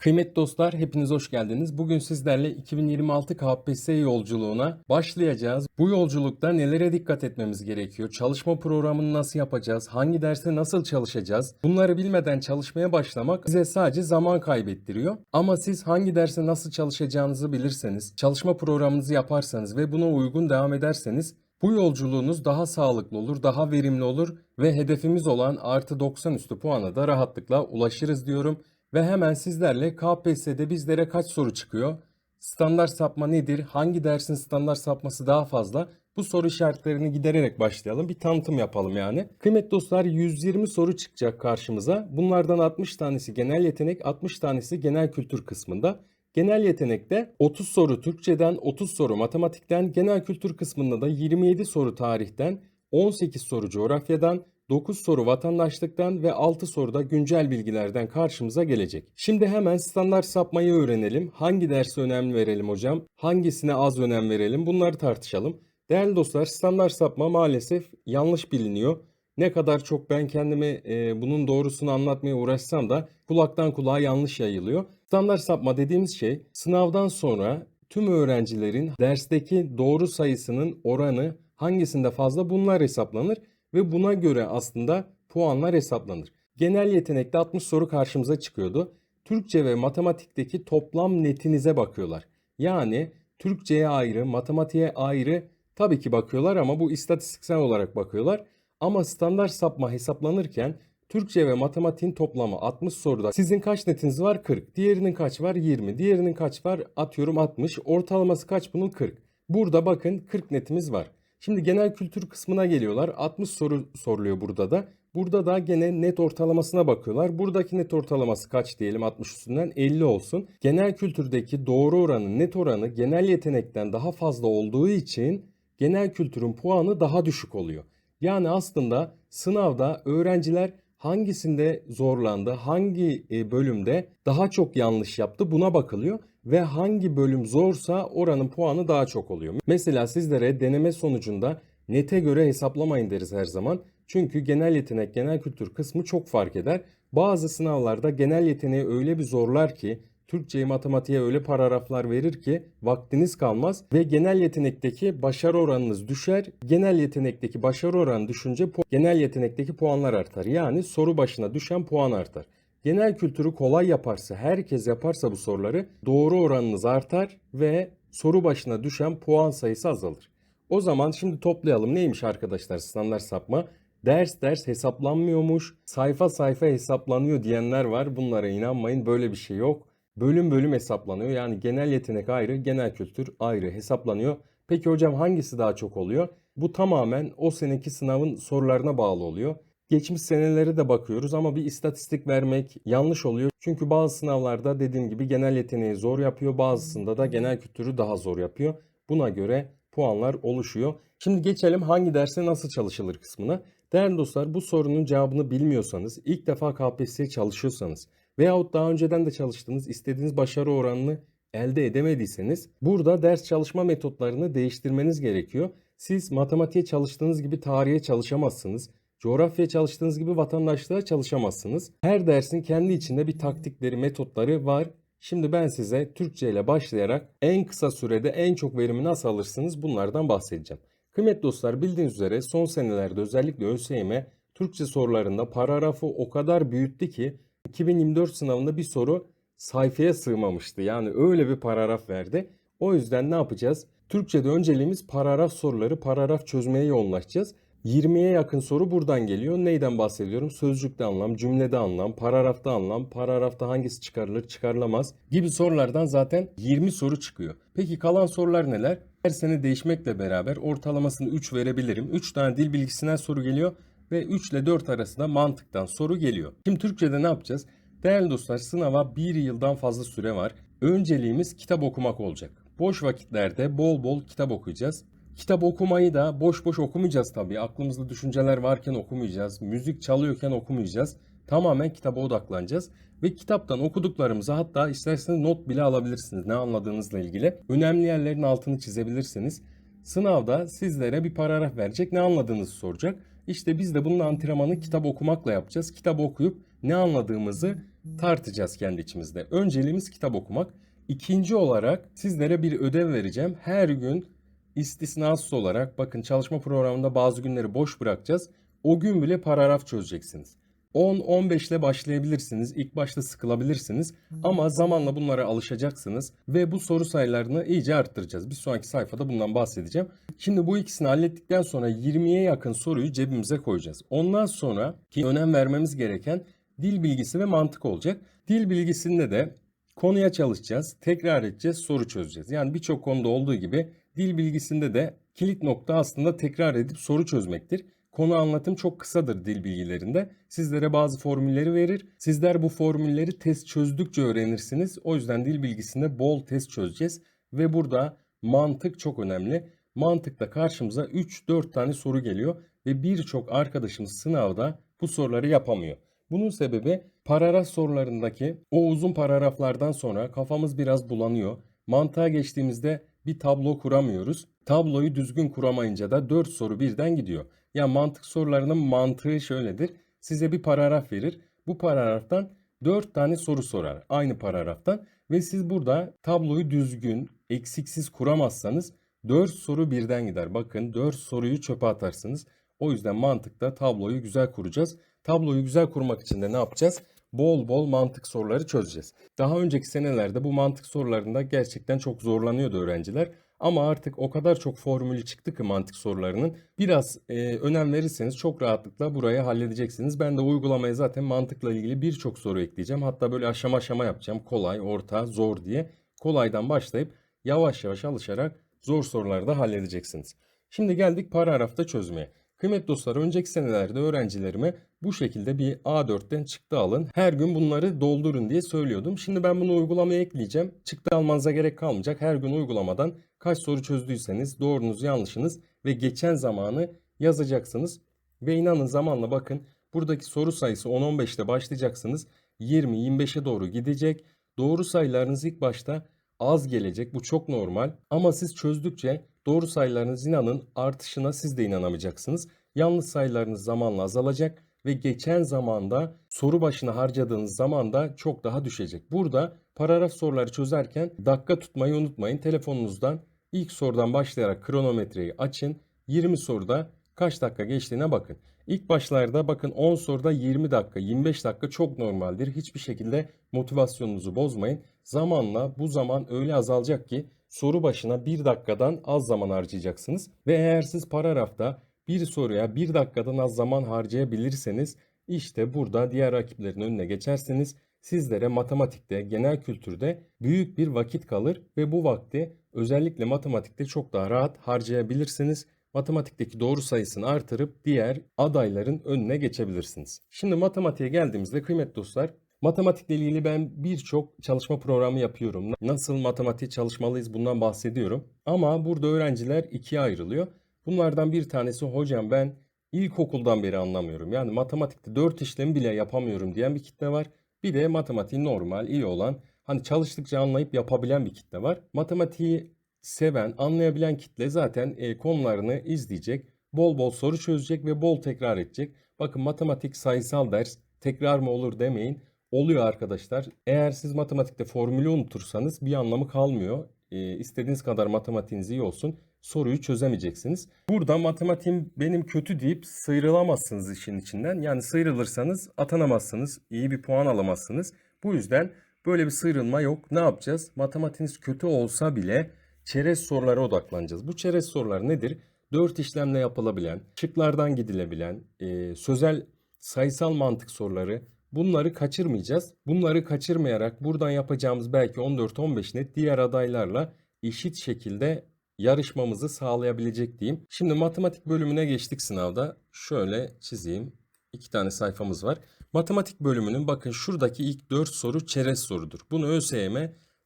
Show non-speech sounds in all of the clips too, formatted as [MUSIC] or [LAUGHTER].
Kıymetli dostlar hepiniz hoş geldiniz. Bugün sizlerle 2026 KPSS yolculuğuna başlayacağız. Bu yolculukta nelere dikkat etmemiz gerekiyor? Çalışma programını nasıl yapacağız? Hangi derse nasıl çalışacağız? Bunları bilmeden çalışmaya başlamak bize sadece zaman kaybettiriyor. Ama siz hangi derse nasıl çalışacağınızı bilirseniz, çalışma programınızı yaparsanız ve buna uygun devam ederseniz bu yolculuğunuz daha sağlıklı olur, daha verimli olur ve hedefimiz olan artı 90 üstü puana da rahatlıkla ulaşırız diyorum. Ve hemen sizlerle KPSS'de bizlere kaç soru çıkıyor? Standart sapma nedir? Hangi dersin standart sapması daha fazla? Bu soru işaretlerini gidererek başlayalım. Bir tanıtım yapalım yani. Kıymetli dostlar 120 soru çıkacak karşımıza. Bunlardan 60 tanesi genel yetenek, 60 tanesi genel kültür kısmında. Genel yetenekte 30 soru Türkçeden, 30 soru matematikten, genel kültür kısmında da 27 soru tarihten, 18 soru coğrafyadan, 9 soru vatandaşlıktan ve 6 soru da güncel bilgilerden karşımıza gelecek. Şimdi hemen standart sapmayı öğrenelim. Hangi derse önem verelim hocam? Hangisine az önem verelim? Bunları tartışalım. Değerli dostlar standart sapma maalesef yanlış biliniyor. Ne kadar çok ben kendime e, bunun doğrusunu anlatmaya uğraşsam da kulaktan kulağa yanlış yayılıyor. Standart sapma dediğimiz şey sınavdan sonra tüm öğrencilerin dersteki doğru sayısının oranı hangisinde fazla bunlar hesaplanır ve buna göre aslında puanlar hesaplanır. Genel yetenekte 60 soru karşımıza çıkıyordu. Türkçe ve matematikteki toplam netinize bakıyorlar. Yani Türkçe'ye ayrı, matematiğe ayrı tabii ki bakıyorlar ama bu istatistiksel olarak bakıyorlar. Ama standart sapma hesaplanırken Türkçe ve matematiğin toplamı 60 soruda. Sizin kaç netiniz var? 40. Diğerinin kaç var? 20. Diğerinin kaç var? Atıyorum 60. Ortalaması kaç bunun? 40. Burada bakın 40 netimiz var. Şimdi genel kültür kısmına geliyorlar. 60 soru soruluyor burada da. Burada da gene net ortalamasına bakıyorlar. Buradaki net ortalaması kaç diyelim 60 üstünden 50 olsun. Genel kültürdeki doğru oranı, net oranı genel yetenekten daha fazla olduğu için genel kültürün puanı daha düşük oluyor. Yani aslında sınavda öğrenciler hangisinde zorlandı, hangi e, bölümde daha çok yanlış yaptı buna bakılıyor ve hangi bölüm zorsa oranın puanı daha çok oluyor. Mesela sizlere deneme sonucunda nete göre hesaplamayın deriz her zaman. Çünkü genel yetenek, genel kültür kısmı çok fark eder. Bazı sınavlarda genel yeteneği öyle bir zorlar ki Türkçeyi matematiğe öyle paragraflar verir ki vaktiniz kalmaz ve genel yetenekteki başarı oranınız düşer. Genel yetenekteki başarı oranı düşünce genel yetenekteki puanlar artar. Yani soru başına düşen puan artar. Genel kültürü kolay yaparsa, herkes yaparsa bu soruları doğru oranınız artar ve soru başına düşen puan sayısı azalır. O zaman şimdi toplayalım. Neymiş arkadaşlar standart sapma? Ders ders hesaplanmıyormuş, sayfa sayfa hesaplanıyor diyenler var. Bunlara inanmayın böyle bir şey yok. Bölüm bölüm hesaplanıyor. Yani genel yetenek ayrı, genel kültür ayrı hesaplanıyor. Peki hocam hangisi daha çok oluyor? Bu tamamen o seneki sınavın sorularına bağlı oluyor. Geçmiş senelere de bakıyoruz ama bir istatistik vermek yanlış oluyor. Çünkü bazı sınavlarda dediğim gibi genel yeteneği zor yapıyor, bazısında da genel kültürü daha zor yapıyor. Buna göre puanlar oluşuyor. Şimdi geçelim hangi derse nasıl çalışılır kısmına. Değerli dostlar bu sorunun cevabını bilmiyorsanız, ilk defa KPSS'ye çalışıyorsanız veyahut daha önceden de çalıştığınız, istediğiniz başarı oranını elde edemediyseniz burada ders çalışma metotlarını değiştirmeniz gerekiyor. Siz matematiğe çalıştığınız gibi tarihe çalışamazsınız. Coğrafya çalıştığınız gibi vatandaşlığa çalışamazsınız. Her dersin kendi içinde bir taktikleri, metotları var. Şimdi ben size Türkçe ile başlayarak en kısa sürede en çok verimi nasıl alırsınız bunlardan bahsedeceğim. Kıymetli dostlar bildiğiniz üzere son senelerde özellikle ÖSYM Türkçe sorularında paragrafı o kadar büyüttü ki 2024 sınavında bir soru sayfaya sığmamıştı. Yani öyle bir paragraf verdi. O yüzden ne yapacağız? Türkçe'de önceliğimiz paragraf soruları, paragraf çözmeye yoğunlaşacağız. 20'ye yakın soru buradan geliyor. Neyden bahsediyorum? Sözcükte anlam, cümlede anlam, paragrafta anlam, paragrafta hangisi çıkarılır, çıkarılamaz gibi sorulardan zaten 20 soru çıkıyor. Peki kalan sorular neler? Her sene değişmekle beraber ortalamasını 3 verebilirim. 3 tane dil bilgisinden soru geliyor ve 3 ile 4 arasında mantıktan soru geliyor. Şimdi Türkçe'de ne yapacağız? Değerli dostlar sınava 1 yıldan fazla süre var. Önceliğimiz kitap okumak olacak. Boş vakitlerde bol bol kitap okuyacağız. Kitap okumayı da boş boş okumayacağız tabii. Aklımızda düşünceler varken okumayacağız. Müzik çalıyorken okumayacağız. Tamamen kitaba odaklanacağız. Ve kitaptan okuduklarımızı hatta isterseniz not bile alabilirsiniz ne anladığınızla ilgili. Önemli yerlerin altını çizebilirsiniz. Sınavda sizlere bir paragraf verecek ne anladığınızı soracak. İşte biz de bunun antrenmanı kitap okumakla yapacağız. Kitap okuyup ne anladığımızı tartacağız kendi içimizde. Önceliğimiz kitap okumak. İkinci olarak sizlere bir ödev vereceğim. Her gün istisnasız olarak bakın çalışma programında bazı günleri boş bırakacağız. O gün bile paragraf çözeceksiniz. 10-15 ile başlayabilirsiniz. İlk başta sıkılabilirsiniz ama zamanla bunlara alışacaksınız ve bu soru sayılarını iyice arttıracağız. Bir sonraki sayfada bundan bahsedeceğim. Şimdi bu ikisini hallettikten sonra 20'ye yakın soruyu cebimize koyacağız. Ondan sonra ki önem vermemiz gereken dil bilgisi ve mantık olacak. Dil bilgisinde de konuya çalışacağız, tekrar edeceğiz, soru çözeceğiz. Yani birçok konuda olduğu gibi dil bilgisinde de kilit nokta aslında tekrar edip soru çözmektir. Konu anlatım çok kısadır dil bilgilerinde. Sizlere bazı formülleri verir. Sizler bu formülleri test çözdükçe öğrenirsiniz. O yüzden dil bilgisinde bol test çözeceğiz. Ve burada mantık çok önemli. Mantıkta karşımıza 3-4 tane soru geliyor ve birçok arkadaşımız sınavda bu soruları yapamıyor. Bunun sebebi paragraf sorularındaki o uzun paragraflardan sonra kafamız biraz bulanıyor. Mantığa geçtiğimizde bir tablo kuramıyoruz. Tabloyu düzgün kuramayınca da 4 soru birden gidiyor. Ya mantık sorularının mantığı şöyledir. Size bir paragraf verir. Bu paragraftan 4 tane soru sorar aynı paragraftan ve siz burada tabloyu düzgün, eksiksiz kuramazsanız 4 soru birden gider. Bakın 4 soruyu çöpe atarsınız. O yüzden mantıkta tabloyu güzel kuracağız. Tabloyu güzel kurmak için de ne yapacağız? Bol bol mantık soruları çözeceğiz. Daha önceki senelerde bu mantık sorularında gerçekten çok zorlanıyordu öğrenciler. Ama artık o kadar çok formülü çıktı ki mantık sorularının. Biraz e, önem verirseniz çok rahatlıkla burayı halledeceksiniz. Ben de uygulamaya zaten mantıkla ilgili birçok soru ekleyeceğim. Hatta böyle aşama aşama yapacağım. Kolay, orta, zor diye. Kolaydan başlayıp yavaş yavaş alışarak zor soruları da halledeceksiniz. Şimdi geldik paragrafta çözmeye. Kıymetli dostlar önceki senelerde öğrencilerime bu şekilde bir A4'ten çıktı alın. Her gün bunları doldurun diye söylüyordum. Şimdi ben bunu uygulamaya ekleyeceğim. Çıktı almanıza gerek kalmayacak. Her gün uygulamadan kaç soru çözdüyseniz doğrunuz yanlışınız ve geçen zamanı yazacaksınız. Ve inanın zamanla bakın buradaki soru sayısı 10-15 ile başlayacaksınız. 20-25'e doğru gidecek. Doğru sayılarınız ilk başta az gelecek. Bu çok normal. Ama siz çözdükçe doğru sayılarınız inanın artışına siz de inanamayacaksınız. Yanlış sayılarınız zamanla azalacak ve geçen zamanda soru başına harcadığınız zaman da çok daha düşecek. Burada paragraf soruları çözerken dakika tutmayı unutmayın. Telefonunuzdan ilk sorudan başlayarak kronometreyi açın. 20 soruda kaç dakika geçtiğine bakın. İlk başlarda bakın 10 soruda 20 dakika, 25 dakika çok normaldir. Hiçbir şekilde motivasyonunuzu bozmayın. Zamanla bu zaman öyle azalacak ki soru başına 1 dakikadan az zaman harcayacaksınız. Ve eğer siz paragrafta bir soruya 1 dakikadan az zaman harcayabilirseniz işte burada diğer rakiplerin önüne geçerseniz sizlere matematikte, genel kültürde büyük bir vakit kalır ve bu vakti özellikle matematikte çok daha rahat harcayabilirsiniz. Matematikteki doğru sayısını artırıp diğer adayların önüne geçebilirsiniz. Şimdi matematiğe geldiğimizde kıymetli dostlar Matematikle ilgili ben birçok çalışma programı yapıyorum. Nasıl matematik çalışmalıyız bundan bahsediyorum. Ama burada öğrenciler ikiye ayrılıyor. Bunlardan bir tanesi hocam ben ilkokuldan beri anlamıyorum. Yani matematikte 4 işlemi bile yapamıyorum diyen bir kitle var. Bir de matematiği normal, iyi olan, hani çalıştıkça anlayıp yapabilen bir kitle var. Matematiği seven, anlayabilen kitle zaten e, konularını izleyecek, bol bol soru çözecek ve bol tekrar edecek. Bakın matematik sayısal ders tekrar mı olur demeyin. Oluyor arkadaşlar. Eğer siz matematikte formülü unutursanız bir anlamı kalmıyor. E, istediğiniz kadar matematiğiniz iyi olsun soruyu çözemeyeceksiniz. Burada matematiğim benim kötü deyip sıyrılamazsınız işin içinden. Yani sıyrılırsanız atanamazsınız, iyi bir puan alamazsınız. Bu yüzden böyle bir sıyrılma yok. Ne yapacağız? Matematiğiniz kötü olsa bile çerez sorulara odaklanacağız. Bu çerez sorular nedir? Dört işlemle yapılabilen, şıklardan gidilebilen, e, sözel sayısal mantık soruları, Bunları kaçırmayacağız. Bunları kaçırmayarak buradan yapacağımız belki 14-15 net diğer adaylarla eşit şekilde yarışmamızı sağlayabilecek diyeyim. Şimdi matematik bölümüne geçtik sınavda. Şöyle çizeyim. İki tane sayfamız var. Matematik bölümünün bakın şuradaki ilk 4 soru çerez sorudur. Bunu ÖSYM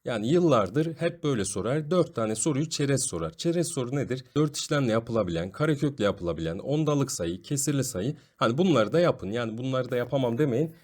yani yıllardır hep böyle sorar. 4 tane soruyu çerez sorar. Çerez soru nedir? 4 işlemle yapılabilen, karekökle yapılabilen, ondalık sayı, kesirli sayı. Hani bunları da yapın. Yani bunları da yapamam demeyin.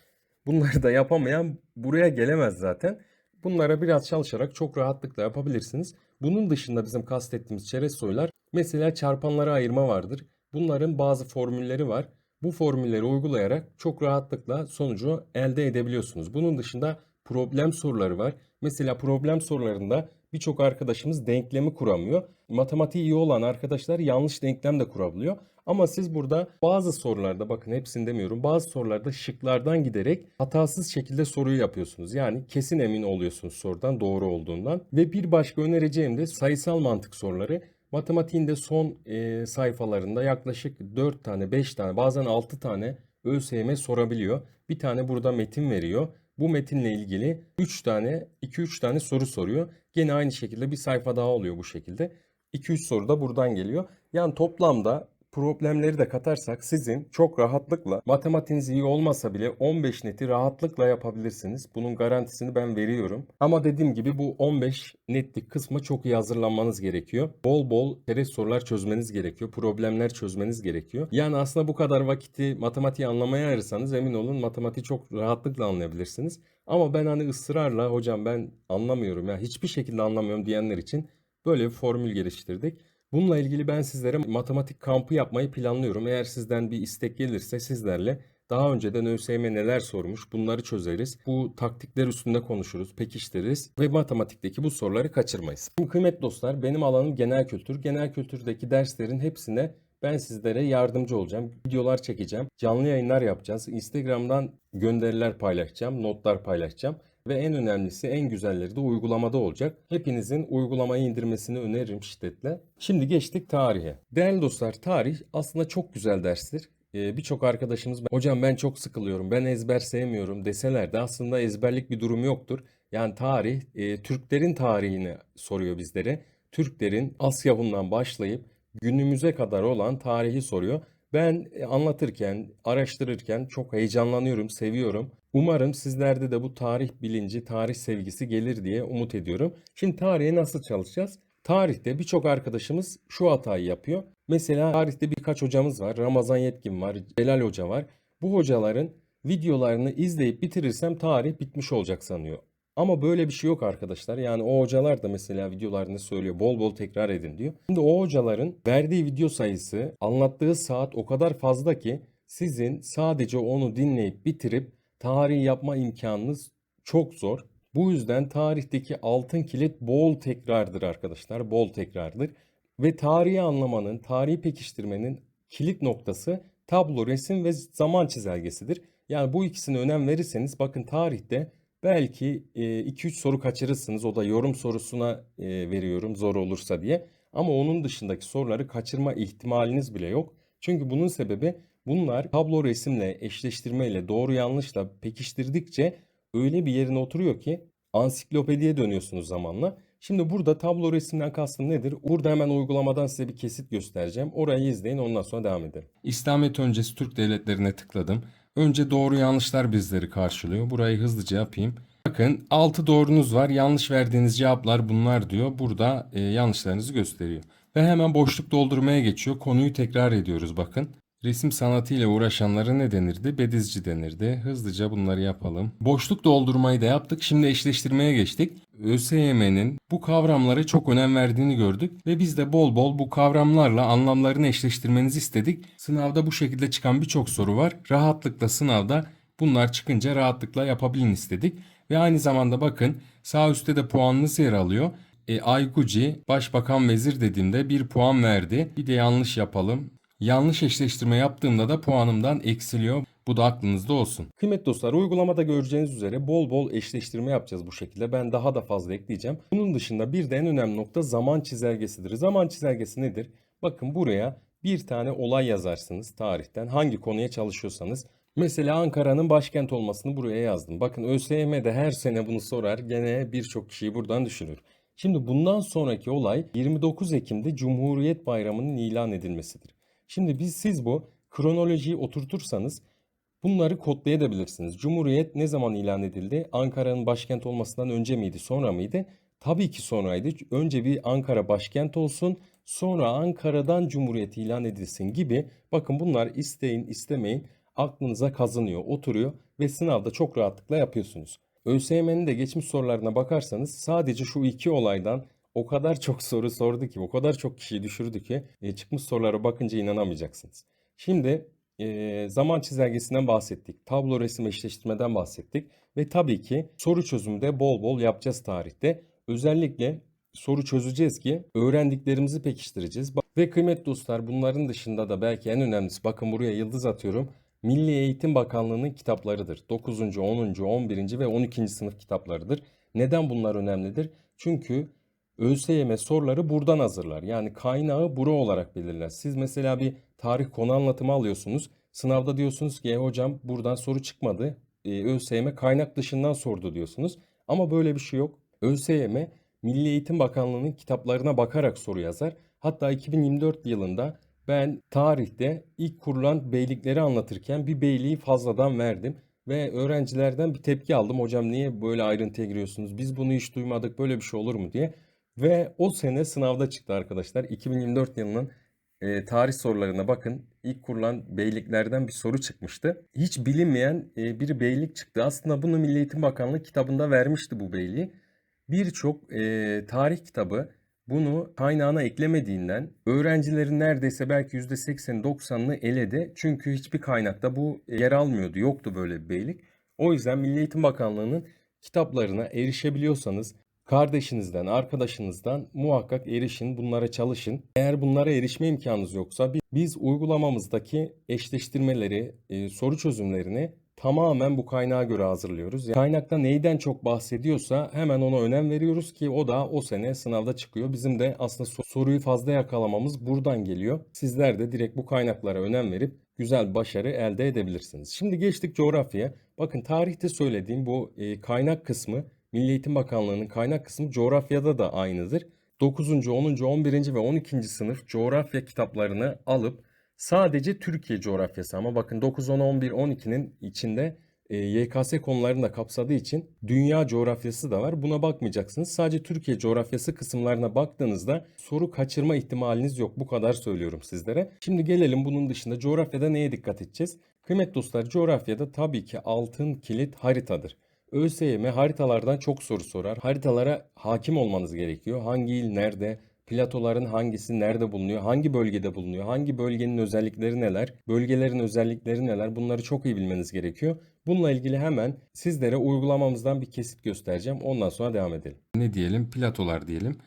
Bunları da yapamayan buraya gelemez zaten. Bunlara biraz çalışarak çok rahatlıkla yapabilirsiniz. Bunun dışında bizim kastettiğimiz çerez sorular mesela çarpanlara ayırma vardır. Bunların bazı formülleri var. bu formülleri uygulayarak çok rahatlıkla sonucu elde edebiliyorsunuz. Bunun dışında problem soruları var. Mesela problem sorularında birçok arkadaşımız denklemi kuramıyor. Matematiği iyi olan arkadaşlar yanlış denklem de kurabiliyor. Ama siz burada bazı sorularda bakın hepsini demiyorum bazı sorularda şıklardan giderek hatasız şekilde soruyu yapıyorsunuz. Yani kesin emin oluyorsunuz sorudan doğru olduğundan. Ve bir başka önereceğim de sayısal mantık soruları. Matematiğin de son e, sayfalarında yaklaşık 4 tane 5 tane bazen 6 tane ÖSYM sorabiliyor. Bir tane burada metin veriyor. Bu metinle ilgili 3 tane 2-3 tane soru soruyor. Gene aynı şekilde bir sayfa daha oluyor bu şekilde. 2-3 soru da buradan geliyor. Yani toplamda problemleri de katarsak sizin çok rahatlıkla matematiğiniz iyi olmasa bile 15 neti rahatlıkla yapabilirsiniz. Bunun garantisini ben veriyorum. Ama dediğim gibi bu 15 netlik kısmı çok iyi hazırlanmanız gerekiyor. Bol bol kere sorular çözmeniz gerekiyor. Problemler çözmeniz gerekiyor. Yani aslında bu kadar vakiti matematiği anlamaya ayırırsanız emin olun matematiği çok rahatlıkla anlayabilirsiniz. Ama ben hani ısrarla hocam ben anlamıyorum ya hiçbir şekilde anlamıyorum diyenler için böyle bir formül geliştirdik. Bununla ilgili ben sizlere matematik kampı yapmayı planlıyorum. Eğer sizden bir istek gelirse sizlerle daha önceden ÖSYM neler sormuş bunları çözeriz. Bu taktikler üstünde konuşuruz, pekiştiririz ve matematikteki bu soruları kaçırmayız. Şimdi kıymetli dostlar benim alanım genel kültür. Genel kültürdeki derslerin hepsine ben sizlere yardımcı olacağım. Videolar çekeceğim. Canlı yayınlar yapacağız. Instagram'dan gönderiler paylaşacağım, notlar paylaşacağım. Ve en önemlisi en güzelleri de uygulamada olacak. Hepinizin uygulamayı indirmesini öneririm şiddetle. Şimdi geçtik tarihe. Değerli dostlar tarih aslında çok güzel derstir. Ee, Birçok arkadaşımız hocam ben çok sıkılıyorum ben ezber sevmiyorum deseler de aslında ezberlik bir durum yoktur. Yani tarih e, Türklerin tarihini soruyor bizlere. Türklerin Asya Hun'dan başlayıp günümüze kadar olan tarihi soruyor. Ben e, anlatırken, araştırırken çok heyecanlanıyorum, seviyorum. Umarım sizlerde de bu tarih bilinci, tarih sevgisi gelir diye umut ediyorum. Şimdi tarihe nasıl çalışacağız? Tarihte birçok arkadaşımız şu hatayı yapıyor. Mesela tarihte birkaç hocamız var. Ramazan Yetkin var, Celal Hoca var. Bu hocaların videolarını izleyip bitirirsem tarih bitmiş olacak sanıyor. Ama böyle bir şey yok arkadaşlar. Yani o hocalar da mesela videolarını söylüyor. Bol bol tekrar edin diyor. Şimdi o hocaların verdiği video sayısı, anlattığı saat o kadar fazla ki sizin sadece onu dinleyip bitirip tarih yapma imkanınız çok zor. Bu yüzden tarihteki altın kilit bol tekrardır arkadaşlar. Bol tekrardır. Ve tarihi anlamanın, tarihi pekiştirmenin kilit noktası tablo, resim ve zaman çizelgesidir. Yani bu ikisine önem verirseniz bakın tarihte belki 2-3 soru kaçırırsınız. O da yorum sorusuna e, veriyorum zor olursa diye. Ama onun dışındaki soruları kaçırma ihtimaliniz bile yok. Çünkü bunun sebebi bunlar tablo resimle, eşleştirmeyle, doğru yanlışla pekiştirdikçe öyle bir yerine oturuyor ki ansiklopediye dönüyorsunuz zamanla. Şimdi burada tablo resimden kastım nedir? Burada hemen uygulamadan size bir kesit göstereceğim. Orayı izleyin ondan sonra devam edelim. İslamiyet öncesi Türk devletlerine tıkladım. Önce doğru yanlışlar bizleri karşılıyor. Burayı hızlıca yapayım. Bakın 6 doğrunuz var. Yanlış verdiğiniz cevaplar bunlar diyor. Burada e, yanlışlarınızı gösteriyor. Ve hemen boşluk doldurmaya geçiyor. Konuyu tekrar ediyoruz bakın. Resim sanatıyla uğraşanlara ne denirdi? Bedizci denirdi. Hızlıca bunları yapalım. Boşluk doldurmayı da yaptık. Şimdi eşleştirmeye geçtik. ÖSYM'nin bu kavramlara çok önem verdiğini gördük ve biz de bol bol bu kavramlarla anlamlarını eşleştirmenizi istedik. Sınavda bu şekilde çıkan birçok soru var. Rahatlıkla sınavda bunlar çıkınca rahatlıkla yapabilin istedik. Ve aynı zamanda bakın sağ üstte de puanınız yer alıyor. E, Ayguci başbakan vezir dediğimde bir puan verdi. Bir de yanlış yapalım. Yanlış eşleştirme yaptığımda da puanımdan eksiliyor. Bu da aklınızda olsun. Kıymetli dostlar uygulamada göreceğiniz üzere bol bol eşleştirme yapacağız bu şekilde. Ben daha da fazla ekleyeceğim. Bunun dışında bir de en önemli nokta zaman çizelgesidir. Zaman çizelgesi nedir? Bakın buraya bir tane olay yazarsınız tarihten. Hangi konuya çalışıyorsanız. Mesela Ankara'nın başkent olmasını buraya yazdım. Bakın ÖSYM de her sene bunu sorar. Gene birçok kişiyi buradan düşürür. Şimdi bundan sonraki olay 29 Ekim'de Cumhuriyet Bayramı'nın ilan edilmesidir. Şimdi biz siz bu kronolojiyi oturtursanız bunları kodlayabilirsiniz. Cumhuriyet ne zaman ilan edildi? Ankara'nın başkent olmasından önce miydi, sonra mıydı? Tabii ki sonraydı. Önce bir Ankara başkent olsun, sonra Ankara'dan Cumhuriyet ilan edilsin gibi. Bakın bunlar isteyin, istemeyin aklınıza kazınıyor, oturuyor ve sınavda çok rahatlıkla yapıyorsunuz. ÖSYM'nin de geçmiş sorularına bakarsanız sadece şu iki olaydan o kadar çok soru sordu ki, o kadar çok kişiyi düşürdü ki e, çıkmış sorulara bakınca inanamayacaksınız. Şimdi e, zaman çizelgesinden bahsettik. Tablo resim eşleştirmeden bahsettik. Ve tabii ki soru çözümü de bol bol yapacağız tarihte. Özellikle soru çözeceğiz ki öğrendiklerimizi pekiştireceğiz. Ve kıymetli dostlar bunların dışında da belki en önemlisi bakın buraya yıldız atıyorum. Milli Eğitim Bakanlığı'nın kitaplarıdır. 9. 10. 11. ve 12. sınıf kitaplarıdır. Neden bunlar önemlidir? Çünkü ÖSYM soruları buradan hazırlar. Yani kaynağı bura olarak belirler. Siz mesela bir tarih konu anlatımı alıyorsunuz. Sınavda diyorsunuz ki "E hocam buradan soru çıkmadı. E, ÖSYM kaynak dışından sordu diyorsunuz. Ama böyle bir şey yok. ÖSYM Milli Eğitim Bakanlığı'nın kitaplarına bakarak soru yazar. Hatta 2024 yılında ben tarihte ilk kurulan beylikleri anlatırken bir beyliği fazladan verdim. Ve öğrencilerden bir tepki aldım. Hocam niye böyle ayrıntıya giriyorsunuz? Biz bunu hiç duymadık. Böyle bir şey olur mu diye. Ve o sene sınavda çıktı arkadaşlar. 2024 yılının e, tarih sorularına bakın. İlk kurulan beyliklerden bir soru çıkmıştı. Hiç bilinmeyen e, bir beylik çıktı. Aslında bunu Milli Eğitim Bakanlığı kitabında vermişti bu beyliği. Birçok e, tarih kitabı bunu kaynağına eklemediğinden öğrencilerin neredeyse belki %80'i 90'ını eledi. Çünkü hiçbir kaynakta bu yer almıyordu. Yoktu böyle bir beylik. O yüzden Milli Eğitim Bakanlığı'nın kitaplarına erişebiliyorsanız kardeşinizden, arkadaşınızdan muhakkak erişin, bunlara çalışın. Eğer bunlara erişme imkanınız yoksa bi- biz uygulamamızdaki eşleştirmeleri, e, soru çözümlerini tamamen bu kaynağa göre hazırlıyoruz. Yani kaynakta neyden çok bahsediyorsa hemen ona önem veriyoruz ki o da o sene sınavda çıkıyor. Bizim de aslında so- soruyu fazla yakalamamız buradan geliyor. Sizler de direkt bu kaynaklara önem verip güzel başarı elde edebilirsiniz. Şimdi geçtik coğrafyaya. Bakın tarihte söylediğim bu e, kaynak kısmı Milli Eğitim Bakanlığı'nın kaynak kısmı coğrafyada da aynıdır. 9. 10. 11. ve 12. sınıf coğrafya kitaplarını alıp sadece Türkiye coğrafyası ama bakın 9, 10, 11, 12'nin içinde e, YKS konularını da kapsadığı için dünya coğrafyası da var. Buna bakmayacaksınız. Sadece Türkiye coğrafyası kısımlarına baktığınızda soru kaçırma ihtimaliniz yok. Bu kadar söylüyorum sizlere. Şimdi gelelim bunun dışında coğrafyada neye dikkat edeceğiz? Kıymetli dostlar coğrafyada tabii ki altın kilit haritadır. ÖSYM haritalardan çok soru sorar. Haritalara hakim olmanız gerekiyor. Hangi il nerede? Platoların hangisi nerede bulunuyor? Hangi bölgede bulunuyor? Hangi bölgenin özellikleri neler? Bölgelerin özellikleri neler? Bunları çok iyi bilmeniz gerekiyor. Bununla ilgili hemen sizlere uygulamamızdan bir kesit göstereceğim. Ondan sonra devam edelim. Ne diyelim? Platolar diyelim.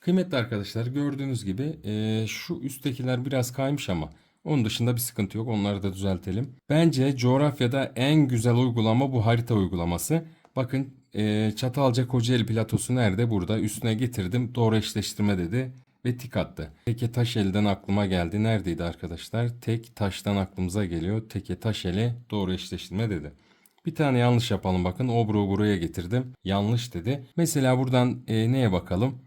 Kıymetli arkadaşlar gördüğünüz gibi eee, şu üsttekiler biraz kaymış ama onun dışında bir sıkıntı yok. Onları da düzeltelim. Bence coğrafyada en güzel uygulama bu harita uygulaması. Bakın eee, Çatalca Kocaeli platosu nerede? Burada. Üstüne getirdim. Doğru eşleştirme dedi ve tik attı. Teke Taşeli'den aklıma geldi. Neredeydi arkadaşlar? Tek taştan aklımıza geliyor. Teke Taşeli doğru eşleştirme dedi. Bir tane yanlış yapalım bakın. Obru buraya getirdim. Yanlış dedi. Mesela buradan e, neye bakalım?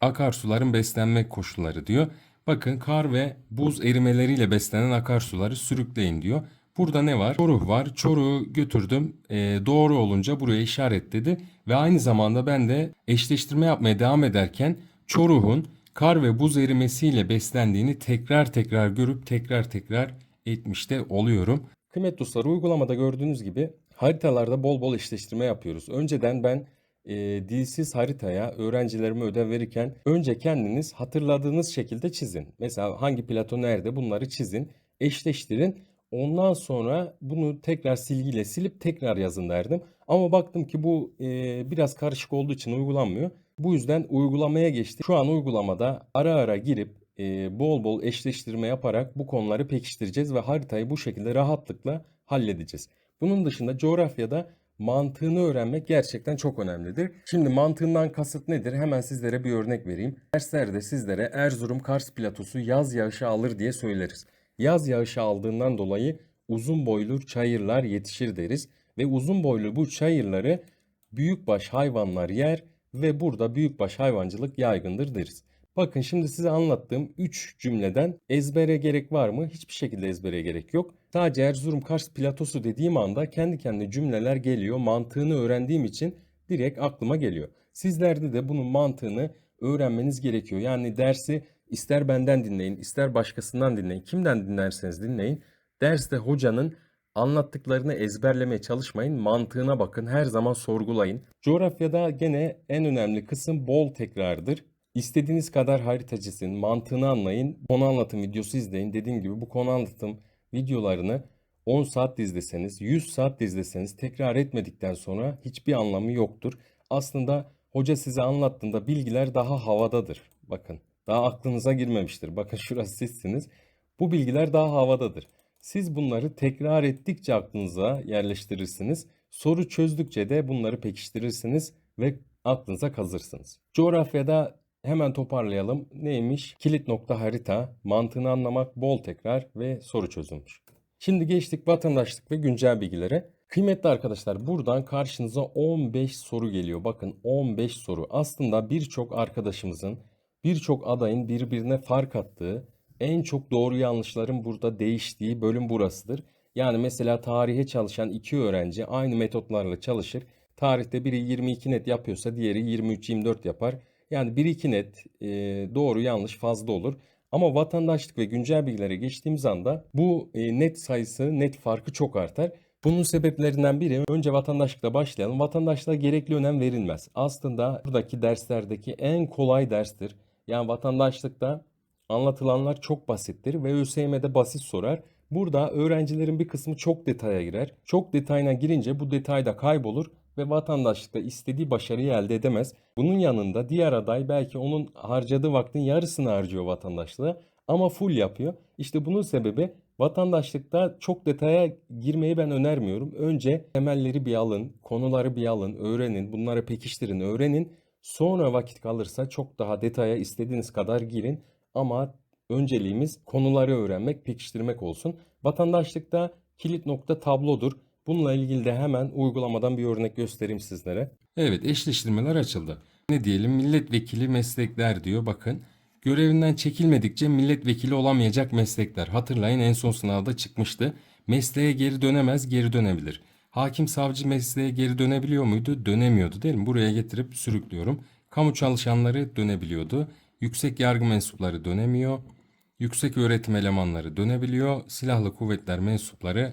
Akarsuların beslenme koşulları diyor. Bakın kar ve buz erimeleriyle beslenen akarsuları sürükleyin diyor. Burada ne var? Çoruh var. Çoruh'u götürdüm. E, doğru olunca buraya işaretledi. Ve aynı zamanda ben de eşleştirme yapmaya devam ederken Çoruh'un kar ve buz erimesiyle beslendiğini tekrar tekrar görüp tekrar tekrar etmiş de oluyorum. Kıymetli dostlar uygulamada gördüğünüz gibi haritalarda bol bol eşleştirme yapıyoruz. Önceden ben e, dilsiz haritaya öğrencilerime ödev verirken önce kendiniz hatırladığınız şekilde çizin. Mesela hangi plato nerede bunları çizin, eşleştirin. Ondan sonra bunu tekrar silgiyle silip tekrar yazın derdim. Ama baktım ki bu e, biraz karışık olduğu için uygulanmıyor. Bu yüzden uygulamaya geçti. Şu an uygulamada ara ara girip e, bol bol eşleştirme yaparak bu konuları pekiştireceğiz ve haritayı bu şekilde rahatlıkla halledeceğiz. Bunun dışında coğrafyada mantığını öğrenmek gerçekten çok önemlidir. Şimdi mantığından kasıt nedir? Hemen sizlere bir örnek vereyim. Derslerde sizlere Erzurum Kars platosu yaz yağışı alır diye söyleriz. Yaz yağışı aldığından dolayı uzun boylu çayırlar yetişir deriz ve uzun boylu bu çayırları büyükbaş hayvanlar yer ve burada büyükbaş hayvancılık yaygındır deriz. Bakın şimdi size anlattığım 3 cümleden ezbere gerek var mı? Hiçbir şekilde ezbere gerek yok. Sadece Erzurum Kars platosu dediğim anda kendi kendine cümleler geliyor. Mantığını öğrendiğim için direkt aklıma geliyor. Sizlerde de bunun mantığını öğrenmeniz gerekiyor. Yani dersi ister benden dinleyin, ister başkasından dinleyin. Kimden dinlerseniz dinleyin. Derste hocanın anlattıklarını ezberlemeye çalışmayın. Mantığına bakın. Her zaman sorgulayın. Coğrafyada gene en önemli kısım bol tekrardır. İstediğiniz kadar harita çizin, mantığını anlayın, konu anlatım videosu izleyin. Dediğim gibi bu konu anlatım videolarını 10 saat izleseniz, 100 saat izleseniz tekrar etmedikten sonra hiçbir anlamı yoktur. Aslında hoca size anlattığında bilgiler daha havadadır. Bakın, daha aklınıza girmemiştir. Bakın [LAUGHS] şurası sizsiniz. Bu bilgiler daha havadadır. Siz bunları tekrar ettikçe aklınıza yerleştirirsiniz. Soru çözdükçe de bunları pekiştirirsiniz ve aklınıza kazırsınız. Coğrafyada hemen toparlayalım. Neymiş? Kilit nokta harita, mantığını anlamak, bol tekrar ve soru çözülmüş. Şimdi geçtik vatandaşlık ve güncel bilgilere. Kıymetli arkadaşlar buradan karşınıza 15 soru geliyor. Bakın 15 soru. Aslında birçok arkadaşımızın, birçok adayın birbirine fark attığı, en çok doğru yanlışların burada değiştiği bölüm burasıdır. Yani mesela tarihe çalışan iki öğrenci aynı metotlarla çalışır. Tarihte biri 22 net yapıyorsa diğeri 23-24 yapar. Yani 1-2 net e, doğru yanlış fazla olur. Ama vatandaşlık ve güncel bilgilere geçtiğimiz anda bu e, net sayısı, net farkı çok artar. Bunun sebeplerinden biri önce vatandaşlıkla başlayalım. Vatandaşlığa gerekli önem verilmez. Aslında buradaki derslerdeki en kolay derstir. Yani vatandaşlıkta anlatılanlar çok basittir ve ÖSYM'de basit sorar. Burada öğrencilerin bir kısmı çok detaya girer. Çok detayına girince bu detay da kaybolur ve vatandaşlıkta istediği başarıyı elde edemez. Bunun yanında diğer aday belki onun harcadığı vaktin yarısını harcıyor vatandaşlığa ama full yapıyor. İşte bunun sebebi vatandaşlıkta çok detaya girmeyi ben önermiyorum. Önce temelleri bir alın, konuları bir alın, öğrenin, bunları pekiştirin, öğrenin. Sonra vakit kalırsa çok daha detaya istediğiniz kadar girin ama önceliğimiz konuları öğrenmek, pekiştirmek olsun. Vatandaşlıkta kilit nokta tablodur. Bununla ilgili de hemen uygulamadan bir örnek göstereyim sizlere. Evet eşleştirmeler açıldı. Ne diyelim milletvekili meslekler diyor bakın. Görevinden çekilmedikçe milletvekili olamayacak meslekler. Hatırlayın en son sınavda çıkmıştı. Mesleğe geri dönemez, geri dönebilir. Hakim savcı mesleğe geri dönebiliyor muydu? Dönemiyordu değil mi? Buraya getirip sürüklüyorum. Kamu çalışanları dönebiliyordu. Yüksek yargı mensupları dönemiyor. Yüksek öğretim elemanları dönebiliyor. Silahlı kuvvetler mensupları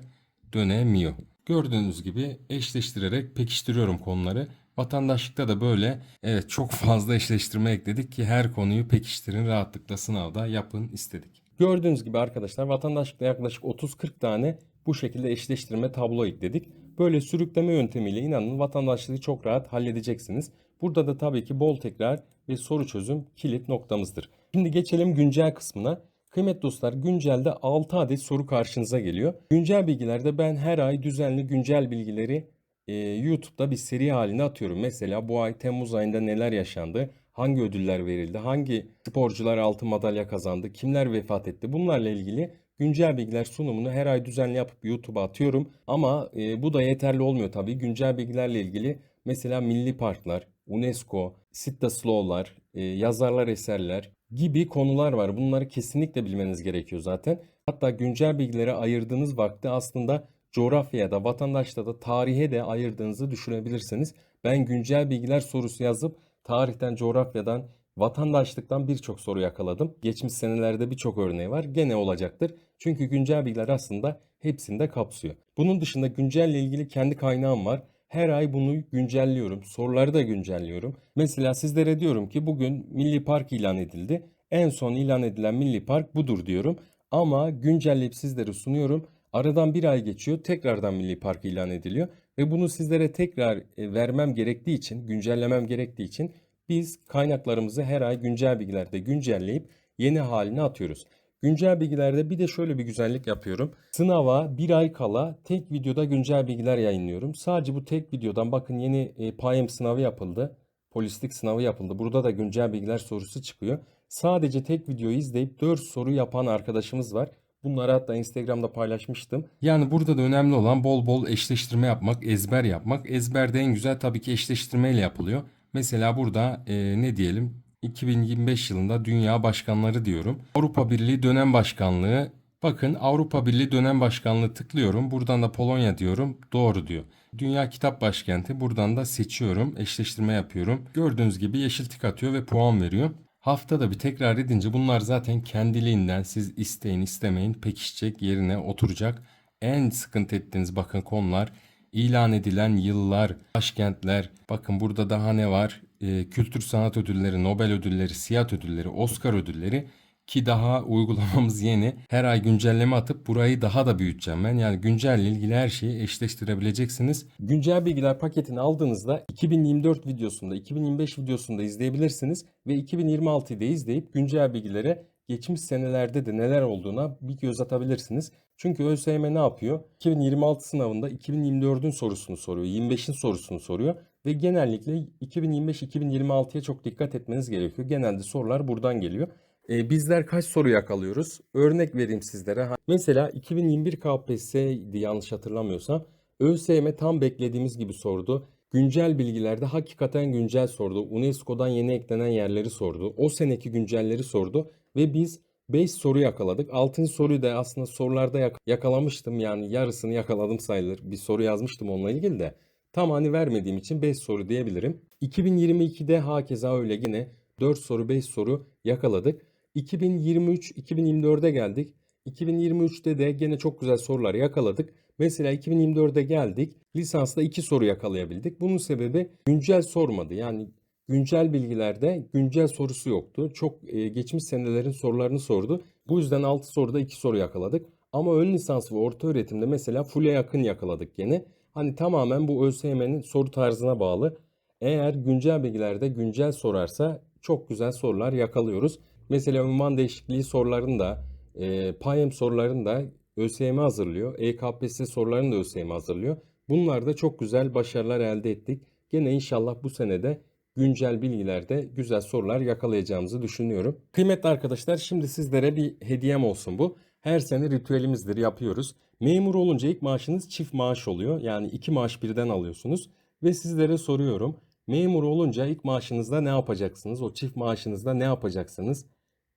dönemiyor. Gördüğünüz gibi eşleştirerek pekiştiriyorum konuları. Vatandaşlıkta da böyle evet çok fazla eşleştirme ekledik ki her konuyu pekiştirin rahatlıkla sınavda yapın istedik. Gördüğünüz gibi arkadaşlar vatandaşlıkta yaklaşık 30-40 tane bu şekilde eşleştirme tablo ekledik. Böyle sürükleme yöntemiyle inanın vatandaşlığı çok rahat halledeceksiniz. Burada da tabii ki bol tekrar ve soru çözüm kilit noktamızdır. Şimdi geçelim güncel kısmına. Kıymetli dostlar güncelde 6 adet soru karşınıza geliyor. Güncel bilgilerde ben her ay düzenli güncel bilgileri e, YouTube'da bir seri halinde atıyorum. Mesela bu ay Temmuz ayında neler yaşandı, hangi ödüller verildi, hangi sporcular altın madalya kazandı, kimler vefat etti bunlarla ilgili güncel bilgiler sunumunu her ay düzenli yapıp YouTube'a atıyorum. Ama e, bu da yeterli olmuyor tabii. Güncel bilgilerle ilgili mesela milli parklar, UNESCO, Sitta Slow'lar, e, yazarlar eserler gibi konular var. Bunları kesinlikle bilmeniz gerekiyor zaten. Hatta güncel bilgilere ayırdığınız vakti aslında coğrafyaya da vatandaşta da tarihe de ayırdığınızı düşünebilirsiniz. Ben güncel bilgiler sorusu yazıp tarihten, coğrafyadan, vatandaşlıktan birçok soru yakaladım. Geçmiş senelerde birçok örneği var. Gene olacaktır. Çünkü güncel bilgiler aslında hepsini de kapsıyor. Bunun dışında güncelle ilgili kendi kaynağım var. Her ay bunu güncelliyorum. Soruları da güncelliyorum. Mesela sizlere diyorum ki bugün Milli Park ilan edildi. En son ilan edilen Milli Park budur diyorum. Ama güncelleyip sizlere sunuyorum. Aradan bir ay geçiyor. Tekrardan Milli Park ilan ediliyor. Ve bunu sizlere tekrar e, vermem gerektiği için, güncellemem gerektiği için biz kaynaklarımızı her ay güncel bilgilerde güncelleyip yeni haline atıyoruz. Güncel bilgilerde bir de şöyle bir güzellik yapıyorum. Sınava bir ay kala tek videoda güncel bilgiler yayınlıyorum. Sadece bu tek videodan bakın yeni e, PAYEM sınavı yapıldı. Polislik sınavı yapıldı. Burada da güncel bilgiler sorusu çıkıyor. Sadece tek videoyu izleyip 4 soru yapan arkadaşımız var. Bunları hatta Instagram'da paylaşmıştım. Yani burada da önemli olan bol bol eşleştirme yapmak, ezber yapmak. Ezberde en güzel tabii ki eşleştirmeyle yapılıyor. Mesela burada e, ne diyelim 2025 yılında Dünya Başkanları diyorum. Avrupa Birliği Dönem Başkanlığı. Bakın Avrupa Birliği Dönem Başkanlığı tıklıyorum. Buradan da Polonya diyorum. Doğru diyor. Dünya Kitap Başkenti. Buradan da seçiyorum. Eşleştirme yapıyorum. Gördüğünüz gibi yeşil tik atıyor ve puan veriyor. Haftada bir tekrar edince bunlar zaten kendiliğinden siz isteyin istemeyin pekişecek yerine oturacak. En sıkıntı ettiğiniz bakın konular ilan edilen yıllar, başkentler. Bakın burada daha ne var? Ee, kültür sanat ödülleri, Nobel ödülleri, Siyah ödülleri, Oscar ödülleri ki daha uygulamamız yeni. Her ay güncelleme atıp burayı daha da büyüteceğim ben. Yani güncelle ilgili her şeyi eşleştirebileceksiniz. Güncel bilgiler paketini aldığınızda 2024 videosunda, 2025 videosunda izleyebilirsiniz ve 2026'yı da izleyip güncel bilgilere geçmiş senelerde de neler olduğuna bir göz atabilirsiniz. Çünkü ÖSYM ne yapıyor? 2026 sınavında 2024'ün sorusunu soruyor, 25'in sorusunu soruyor ve genellikle 2025-2026'ya çok dikkat etmeniz gerekiyor. Genelde sorular buradan geliyor. Ee, bizler kaç soru yakalıyoruz? Örnek vereyim sizlere. Mesela 2021 KPSS'ydi yanlış hatırlamıyorsam. ÖSYM tam beklediğimiz gibi sordu. Güncel bilgilerde hakikaten güncel sordu. UNESCO'dan yeni eklenen yerleri sordu. O seneki güncelleri sordu ve biz 5 soru yakaladık. 6. soruyu da aslında sorularda yak- yakalamıştım. Yani yarısını yakaladım sayılır. Bir soru yazmıştım onunla ilgili de. Tam hani vermediğim için 5 soru diyebilirim. 2022'de hakeza öyle yine 4 soru 5 soru yakaladık. 2023-2024'e geldik. 2023'te de gene çok güzel sorular yakaladık. Mesela 2024'e geldik. Lisansta 2 soru yakalayabildik. Bunun sebebi güncel sormadı. Yani güncel bilgilerde güncel sorusu yoktu. Çok e, geçmiş senelerin sorularını sordu. Bu yüzden 6 soruda 2 soru yakaladık. Ama ön lisans ve orta öğretimde mesela full'e yakın yakaladık gene. Hani tamamen bu ÖSYM'nin soru tarzına bağlı. Eğer güncel bilgilerde güncel sorarsa çok güzel sorular yakalıyoruz. Mesela ünvan değişikliği sorularını da, e, PAYEM sorularını da ÖSYM hazırlıyor. EKPSS sorularını da ÖSYM hazırlıyor. Bunlarda çok güzel başarılar elde ettik. Gene inşallah bu senede güncel bilgilerde güzel sorular yakalayacağımızı düşünüyorum. Kıymetli arkadaşlar şimdi sizlere bir hediyem olsun bu. Her sene ritüelimizdir yapıyoruz. Memur olunca ilk maaşınız çift maaş oluyor. Yani iki maaş birden alıyorsunuz. Ve sizlere soruyorum. Memur olunca ilk maaşınızda ne yapacaksınız? O çift maaşınızda ne yapacaksınız?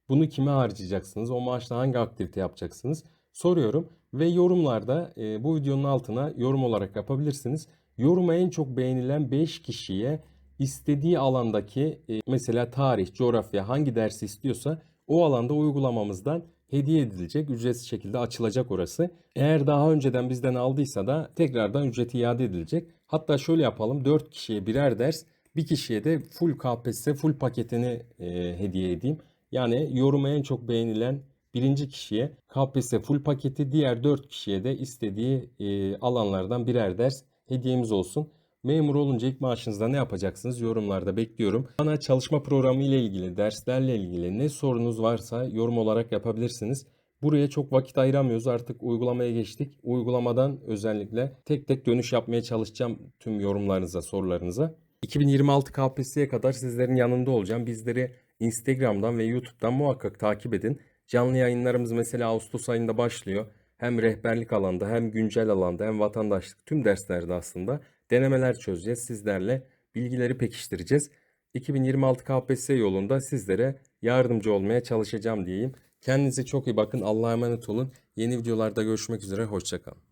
Bunu kime harcayacaksınız? O maaşla hangi aktivite yapacaksınız? Soruyorum ve yorumlarda e, bu videonun altına yorum olarak yapabilirsiniz. Yoruma en çok beğenilen 5 kişiye istediği alandaki e, mesela tarih, coğrafya hangi dersi istiyorsa o alanda uygulamamızdan hediye edilecek. Ücretsiz şekilde açılacak orası. Eğer daha önceden bizden aldıysa da tekrardan ücreti iade edilecek. Hatta şöyle yapalım 4 kişiye birer ders bir kişiye de full KPSS full paketini e, hediye edeyim. Yani yoruma en çok beğenilen birinci kişiye KPSS full paketi diğer 4 kişiye de istediği e, alanlardan birer ders hediyemiz olsun. Memur olunca ilk maaşınızda ne yapacaksınız? Yorumlarda bekliyorum. Bana çalışma programı ile ilgili, derslerle ilgili ne sorunuz varsa yorum olarak yapabilirsiniz. Buraya çok vakit ayıramıyoruz. Artık uygulamaya geçtik. Uygulamadan özellikle tek tek dönüş yapmaya çalışacağım tüm yorumlarınıza, sorularınıza. 2026 KPSS'ye kadar sizlerin yanında olacağım. Bizleri Instagram'dan ve YouTube'dan muhakkak takip edin. Canlı yayınlarımız mesela Ağustos ayında başlıyor. Hem rehberlik alanda hem güncel alanda hem vatandaşlık tüm derslerde aslında denemeler çözeceğiz. Sizlerle bilgileri pekiştireceğiz. 2026 KPSS yolunda sizlere yardımcı olmaya çalışacağım diyeyim. Kendinize çok iyi bakın. Allah'a emanet olun. Yeni videolarda görüşmek üzere. Hoşçakalın.